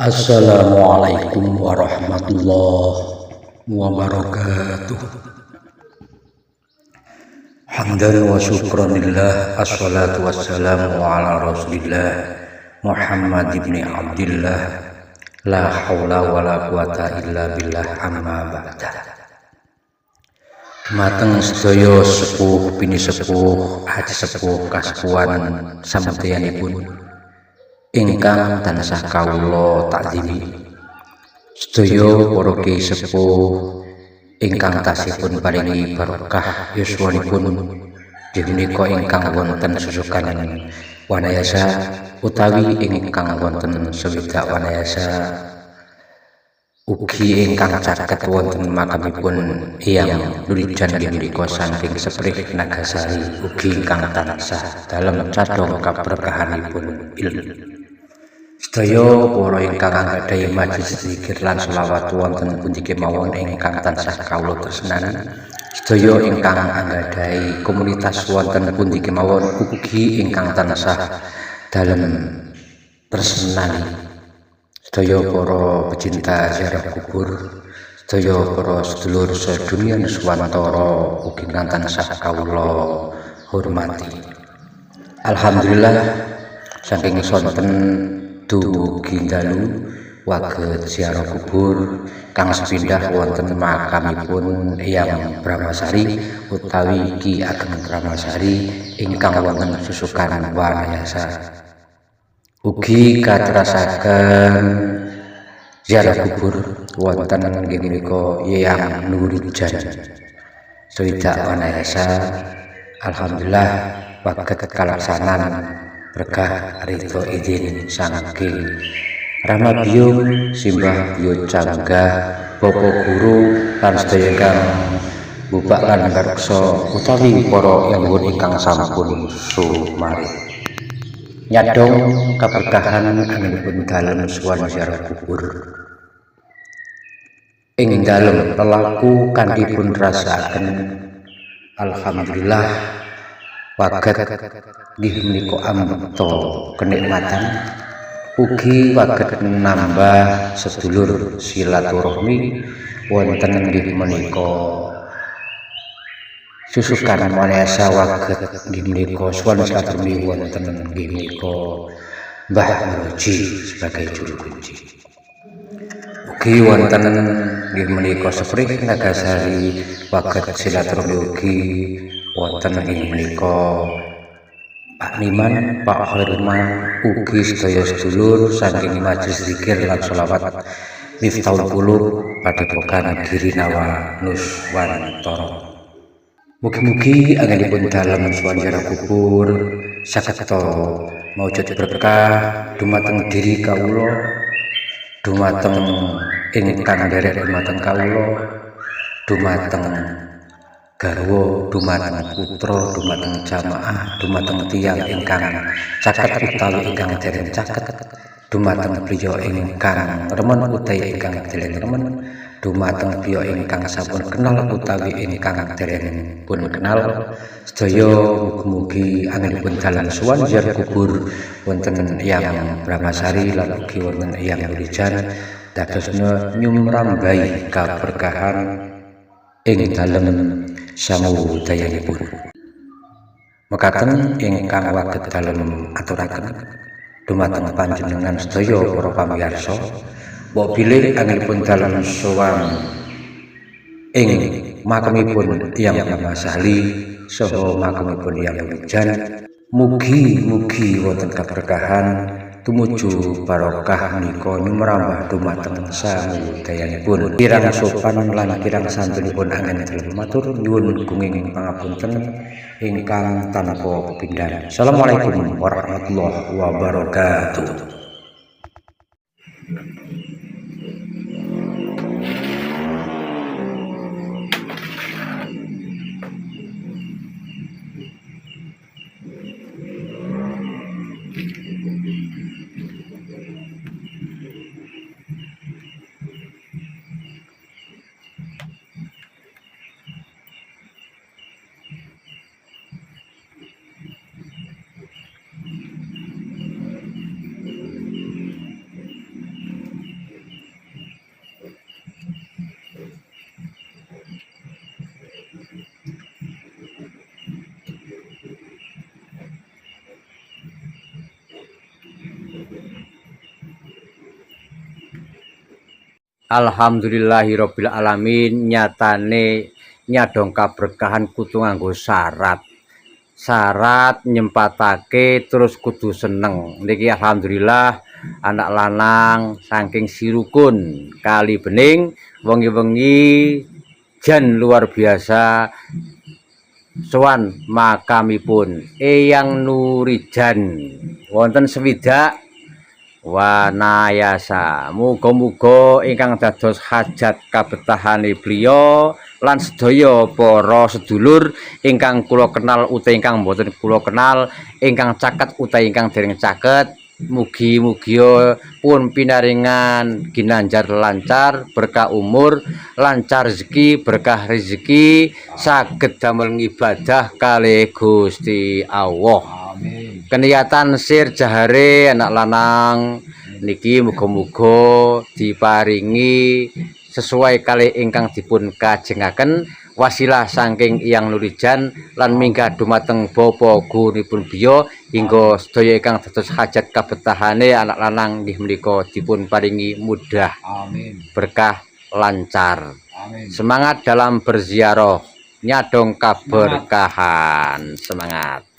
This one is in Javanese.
Assalamualaikum warahmatullahi wabarakatuh. Hamdan wa syukran lillah Assalatu wassalamu ala rasulillah Muhammad ibn Abdillah. La hawla wa la quwata illa billah amma ba'da. Mateng sedaya sepuh bini sepuh haji sepuh kaspuan samudyanipun ingkang tansah kawula takzimi sedaya para sepuh ingkang tasihipun paringi barokah yuswanipun dipunika ingkang wonten susukaning wanayasa utawi ingkang wonten swidak wanayasa. Ugi ingkang caket wonten makamipun iyang nulijan punika saking seprih nagasari ugi ingkang tansah dalem cadhong kaberkahanipun ilmu Sedaya para ingkang anggadhahi majelis zikir lan selawat wonten pundi kemawon ingkang tansah kawula tresnani. Sedaya ingkang anggadhahi komunitas wonten pundi kemawon ugi ingkang tansah dalem tresnani. Sedaya para pecinta ziarah kubur, sedaya para sedulur sedunia nuswantara ugi ingkang tansah kawula hormati. Alhamdulillah saking sonten dumugi dalu waget ziarah kubur kang sepindah wonten makamipun Eyang Brahmasari utawi Ki Ageng Brahmasari ingkang wonten susukan Wanayasa ugi katerasaken ziarah kubur wonten inggih menika Eyang Nurijan swidak Wanayasa Alhamdulillah waget kalaksanan berkah ridho izin sangking Rama Biung Simbah Biung Cangga Bopo Guru lan sedaya kang bubak lan garkso utawi para yang ingkang sampun sumari nyadong keberkahan anginipun dalem suwan ziarah kubur. Ing dalem lelaku kanthi pun rasakaken alhamdulillah waget nggih menika amto kenikmatan. Ugi waget nambah sedulur silaturahmi wonten nggih menika. Susukan manesa waget nggih menika swan silaturahmi wonten nggih menika. Mbah Muji sebagai juru kunci. Ugi wonten nggih menika seprih Nagasari waget silaturahmi ugi wonten ing menika Pak Niman, Pak Herman, ugi sedaya sedulur saking majelis zikir lan selawat Miftahul Qulub Padepokan Girinawa Nuswantara. Mugi-mugi anggenipun dalem swanjara kubur saketa maujud berkah dumateng diri kawula dumateng ingkang derek dumateng kawula dumateng garwa dumateng putra dumateng jamaah dumateng tiyang ingkang caket utawi ingkang dereng caket dumateng priya ingkang remen utawi ingkang dereng remen dumateng priya ingkang sampun kenal utawi ingkang dereng pun kenal. Sedaya mugi-mugi anginipun dalan suwan jar kubur wonten yang Brahmasari lan ugi wonten yang Nurijan dados nyumrambai kaberkahan ing dalem samudayanipun. Mekaten ingkang waget dalem aturaken dumateng panjenengan sedaya para pamirsa, mbok bilih anggenipun dalem sowan ing makamipun Hyang Masali saha makamipun Hyang Hujan, mugi-mugi wonten keberkahan tumuju barokah menika nyumrambah dumateng samudayanipun kirang sopan lan kirang santunipun angin dalem matur nyuwun gunging pangapunten ingkang tanpa pepindhan Assalamualaikum warahmatullahi wabarakatuh Alhamdulillahirabbil alamin nyatane nyadong kaberkahan kudu nganggo syarat. Syarat nyempatake terus kudu seneng. Niki alhamdulillah anak lanang saking sirukun kali bening wengi-wengi jan luar biasa sowan makamipun Eyang Nurijan wonten swidak wanayasa muga-muga ingkang dados hajat kabetahane beliau lan sedaya para sedulur ingkang kula kenal utawi ingkang boten kula kenal ingkang caket utawi ingkang dereng caket mugi-mugi pun pinaringan ginanjar lancar berkah umur lancar rezeki berkah rezeki saged damel ibadah kali Gusti Allah. Keniatan sir jahare anak lanang. Niki muga-muga diparingi sesuai kali ingkang dipun kajengaken wasilah saking Iyang Nurijan lan minggah dumateng bapa guripun biya hingga sedaya ingkang dados hajat kabetahane anak lanang nggih menika dipun paringi mudah Amin. berkah lancar. Amin. semangat dalam berziarah. Nyadong kaberkahan. Semangat